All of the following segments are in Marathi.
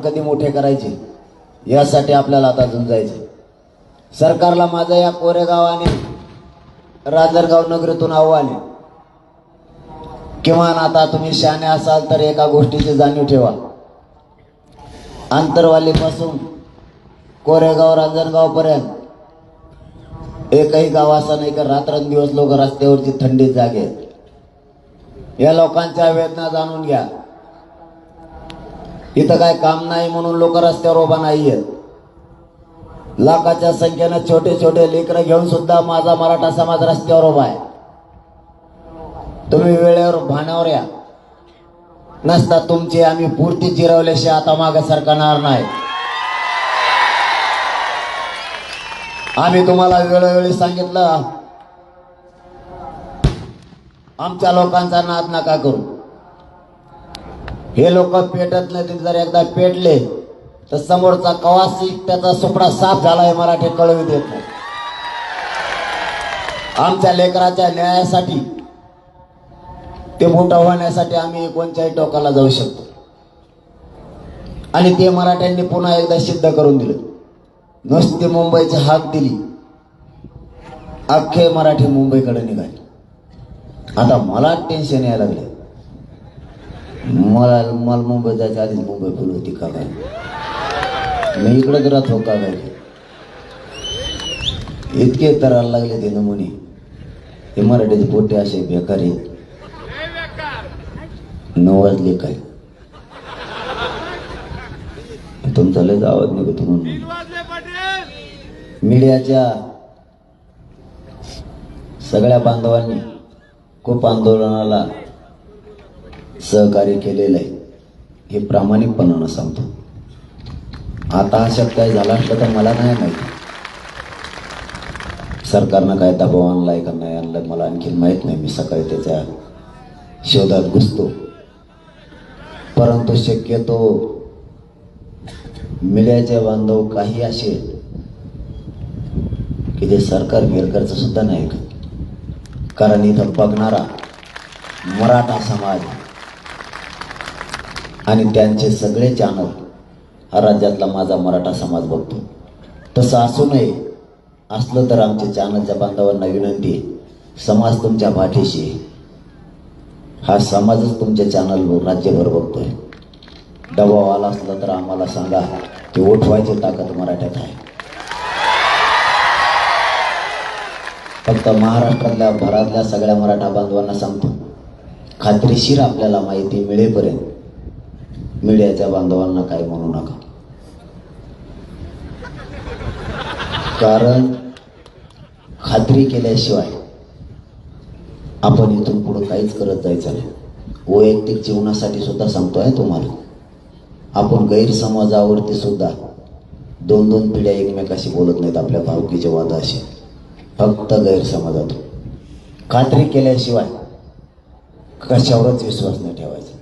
कधी मोठे करायचे? यासाठी आपल्याला आता झुंजायचे सरकारला माझं या कोरेगावाने राजरगाव नगरीतून आव्हान आहे. किमान आता तुम्ही शहाणे असाल तर एका गोष्टीची जाणीव ठेवा. आंतरवालीपासून कोरेगाव रांजणगाव पर्यंत एकही गाव असा नाही का रात्रंदिवस लोक रस्त्यावरची थंडीत जागे आहेत. या लोकांच्या वेदना जाणून घ्या. इथं काय काम नाही म्हणून लोक रस्त्यावर उभा नाहीयेत. लाखाच्या संख्येनं छोटे छोटे लेकरं घेऊन सुद्धा माझा मराठा समाज रस्त्यावर उभा आहे. तुम्ही वेळेवर भाण्यावर या. नसता तुमची आम्ही पूर्ती जिरवल्याशी आता मागे सरकणार नाही. आम्ही तुम्हाला वेळोवेळी सांगितलं आमच्या लोकांचा नाद नका करू. हे लोक पेटत नाही जर एकदा पेटले तर समोरचा कवासी त्याचा सुपडा साफ झाला मराठी कळवी देत नाही. आमच्या लेकराच्या न्यायासाठी ते मोठं होण्यासाठी आम्ही कोणत्याही टोकाला जाऊ शकतो. आणि ते मराठ्यांनी पुन्हा एकदा सिद्ध करून दिलं. नुसती मुंबईची हाक दिली. अख्खे मराठी मुंबईकडे निघाले. आता मला टेन्शन यायला लागले मला मला मुंबई जायच्या आधीच मुंबई फुल होती का काय मी इकडंच राहत का काय इतके तरायला लागले ते नमुने. हे मराठीचे पोटे असे बेकारी. नऊ वाजले काय? तुमचा लयच आवाज निघतो म्हणून. मीडियाच्या सगळ्या बांधवांनी खूप आंदोलनाला सहकार्य केलेलं आहे. हे प्रामाणिकपणानं सांगतो. आता अशात काय झालं असलं तर मला नाही माहिती. सरकारनं काय दबाव आणलाय का नाही आणलं मला आणखी माहीत नाही. मी सकाळी त्याच्या शोधात घुसतो. परंतु शक्यतो मीडियाचे बांधव काही असे की ते सरकार गिरकरचं सुद्धा नाही कारण इथं बघणारा मराठा समाज आणि त्यांचे सगळे चॅनल हा राज्यातला माझा मराठा समाज बघतो. तसं असू नये असलं तर आमच्या चॅनलच्या बांधवांना विनंती समाज तुमच्या पाठीशी हा समाजच तुमच्या चॅनलवर राज्यभर बघतोय. दबाव आला असला तर आम्हाला सांगा की उठवायची ताकद मराठ्यात आहे. फक्त महाराष्ट्रातल्या भरातल्या सगळ्या मराठा बांधवांना सांगतो खात्रीशीर आपल्याला माहिती मिळेपर्यंत मीडियाच्या बांधवांना काय म्हणू नका. कारण खात्री केल्याशिवाय आपण इथून पुढे काहीच करत जायचं नाही. वैयक्तिक जीवनासाठी सुद्धा सांगतोय तुम्हाला. आपण गैरसमाजावरती सुद्धा दोन दोन पिढ्या एकमेकाशी बोलत नाहीत आपल्या भावकीच्या वादाशी फक्त गैरसमाजातून. खात्री केल्याशिवाय कशावरच विश्वास नाही ठेवायचा.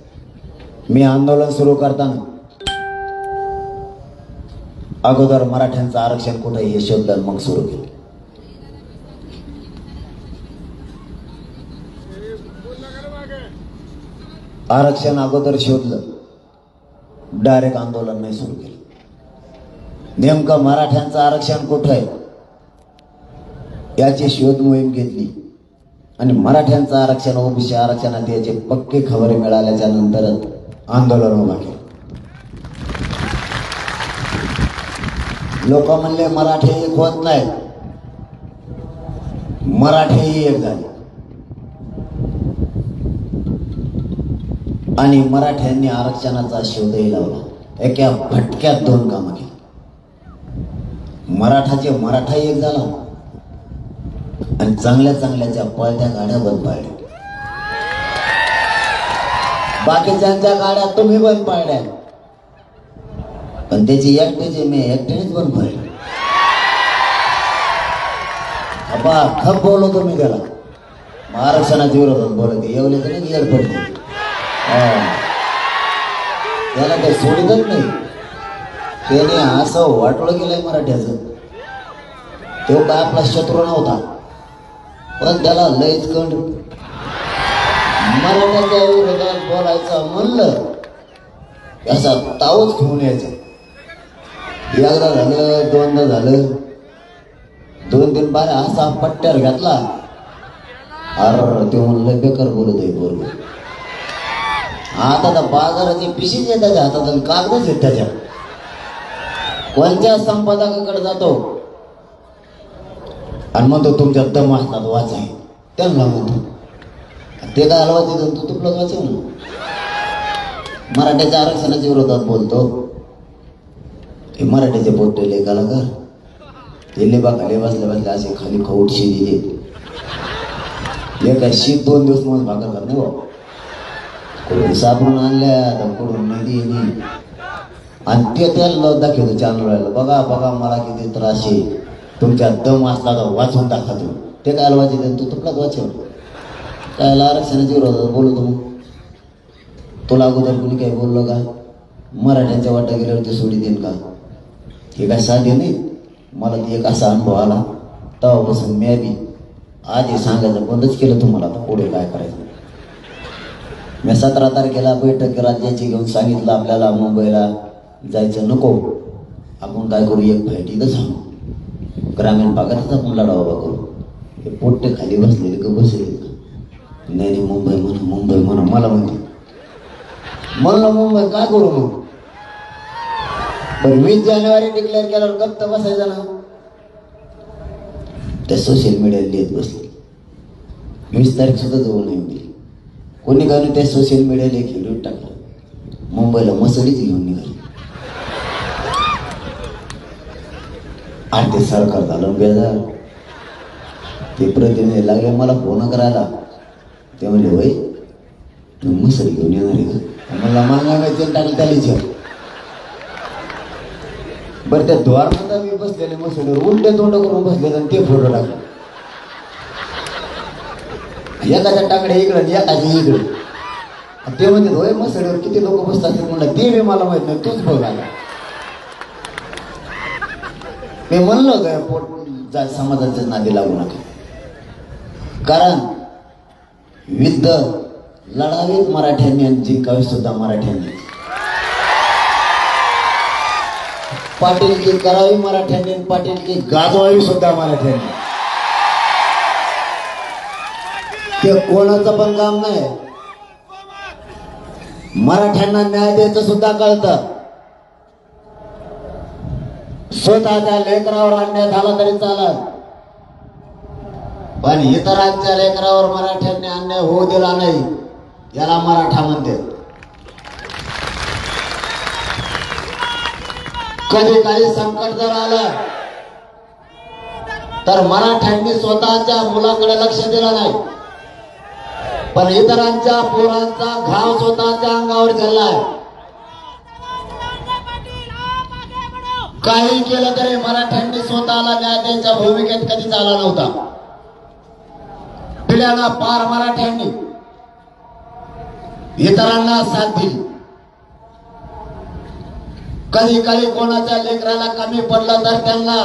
मी आंदोलन सुरू करताना अगोदर मराठ्यांचं आरक्षण कुठे हे शब्द मग सुरू केलं. आरक्षण अगोदर शोधलं डायरेक्ट आंदोलन नाही सुरू केलं. नेमकं मराठ्यांचं आरक्षण कुठं आहे? याची शोध मोहीम घेतली आणि मराठ्यांचं आरक्षण ओबीसी आरक्षणात याचे पक्के खबरे मिळाल्याच्या नंतरच आंदोलन उभा केलं लोक म्हणले मराठे एक होत नाही. मराठेही एक झाले. आणि मराठ्यांनी आरक्षणाचा शोधही लावला. एका भटक्यात दोन कामं केली. मराठाचे मराठाही एक झाला. आणि चांगल्या चांगल्याच्या पळत्या गाड्या बंद पाडल्या. बाकीच्यांच्या गाड्या तुम्ही बंद पाडल्या. पण त्याची एकट्याची मी एकट्यानेच बंद पाडली. अबा खप बोलवतो मी त्याला. महाराष्ट्राच्या विरोधात बोलत येवले तरी नाही पडते त्याला काही सोडितच नाही. त्याने असं वाटलं गेलंय मराठ्याचं. तो काय आपला शत्रू नव्हता. पण त्याला लयच कंड मराठ्याच्या विरोधात बोलायचं म्हणलं त्याचा तावच घेऊन यायचा. एकदा झालं दोनदा झालं. दोन तीन बारा असा पट्ट्यावर घातला. अर ते म्हणलं बेकार बोलत आहे बरोबर आता तर बाजाराचे पिशीच आहे त्याच्या हातात आणि कागदच येत त्याच्या कोणत्या संपादकाकडे जातो? आणि म्हणतो तुमच्या दम असतात वाचाय त्यांना म्हणतो. ते काय हलवायचे तू तुपलं वाचव ना मराठ्याच्या आरक्षणाच्या विरोधात बोलतो. हे मराठीचे पोट्टे लेखाला कलाकार ते लेबा खाली बसल्या बसल्या असे खाली खवट शिदी हे शीत दोन दिवस मग भाकर कर नाही हो. बाबा कुठून साबणून आणल्या तर कुठून नदी येणे आणि ते त्याला दाखवतो चॅनलला बघा बघा मला किती त्रास आहे. तुमच्या दम असला तर वाचवून टाका तू ते काय वाचायचं तू तुपलाच वाचव त्याला आरक्षणाच्या विरोधात बोलतो मग तुला अगोदर कुणी काही बोललो का? मराठ्यांच्या वाटा गेल्यावर ते सोडी देईल का? हे काय साध्य नाही? मला ते एक असा अनुभव आला. तेव्हापासून मी आधी आधी सांगायचं बंदच केलं तुम्हाला. पुढे काय करायचं? मी सतरा तारखेला बैठक राज्याची घेऊन सांगितलं आपल्याला मुंबईला जायचं नको. आपण काय करू? एक फाईट इथं सांगू ग्रामीण भागातच आपण लढावा करू हे पोट्टे खाली बसलेले का बसले का नाही नाही मुंबई म्हणा मुंबई म्हणा मला म्हणते म्हणलं मुंबई काय करू मग? पण वीस जानेवारी डिक्लेअर केल्यावर गप्त बसायचं ना? त्या सोशल मीडियाला लिहित बसले. वीस तारीख सुद्धा जवळ नाही दिली कोणी कारण त्या सोशल मीडियाला एक व्हिडिओ टाकला. मुंबईला मसडीच घेऊन निघाली. आणि ते सरकार झालं बेजार. ते प्रतिनिधी लागले मला फोन करायला. ते म्हणजे होय तू मसरी घेऊन येणार आहे का? मला मागायला तेल टाकलं त्याला विचार बरं त्या द्वारमध्ये मी बसलेले मसडीवर उलटे तोंड करून बसले आणि ते फोटो टाकले. एकाच्या टाकडे इकडं आणि एकाच्या इकडे. ते म्हणते होय मसडीवर किती लोक बसतात? ते म्हणलं ते बी मला माहीत नाही तूच आला मी म्हणलं होतं पोट जा समाजाच्या नादी लागू नका. कारण युद्ध लढावीत मराठ्यांनी आणि जिंकावी सुद्धा मराठ्यांनी. पाटीलकी करावी मराठ्यांनी आणि पाटील की गाजवावी सुद्धा मराठ्यांनी. ते कोणाचं पण काम नाही. मराठ्यांना न्याय द्यायचं सुद्धा कळतं. स्वतःच्या लेकरावर अन्याय झाला तरी चालत. पण इतरांच्या लेकरावर मराठ्यांनी अन्याय होऊ दिला नाही याला मराठा म्हणते कधी काही संकट जर आलं तर मराठ्यांनी स्वतःच्या मुलाकडे लक्ष दिलं नाही. पण इतरांच्या पोरांचा घाव स्वतःच्या अंगावर झालाय काही केलं तरी मराठ्यांनी स्वतःला न्याय द्यायच्या भूमिकेत कधी चाला नव्हता. पिढ्याला पार मराठ्यांनी इतरांना साथ दिली. कधी कधी कोणाच्या लेकराला कमी पडलं तर त्यांना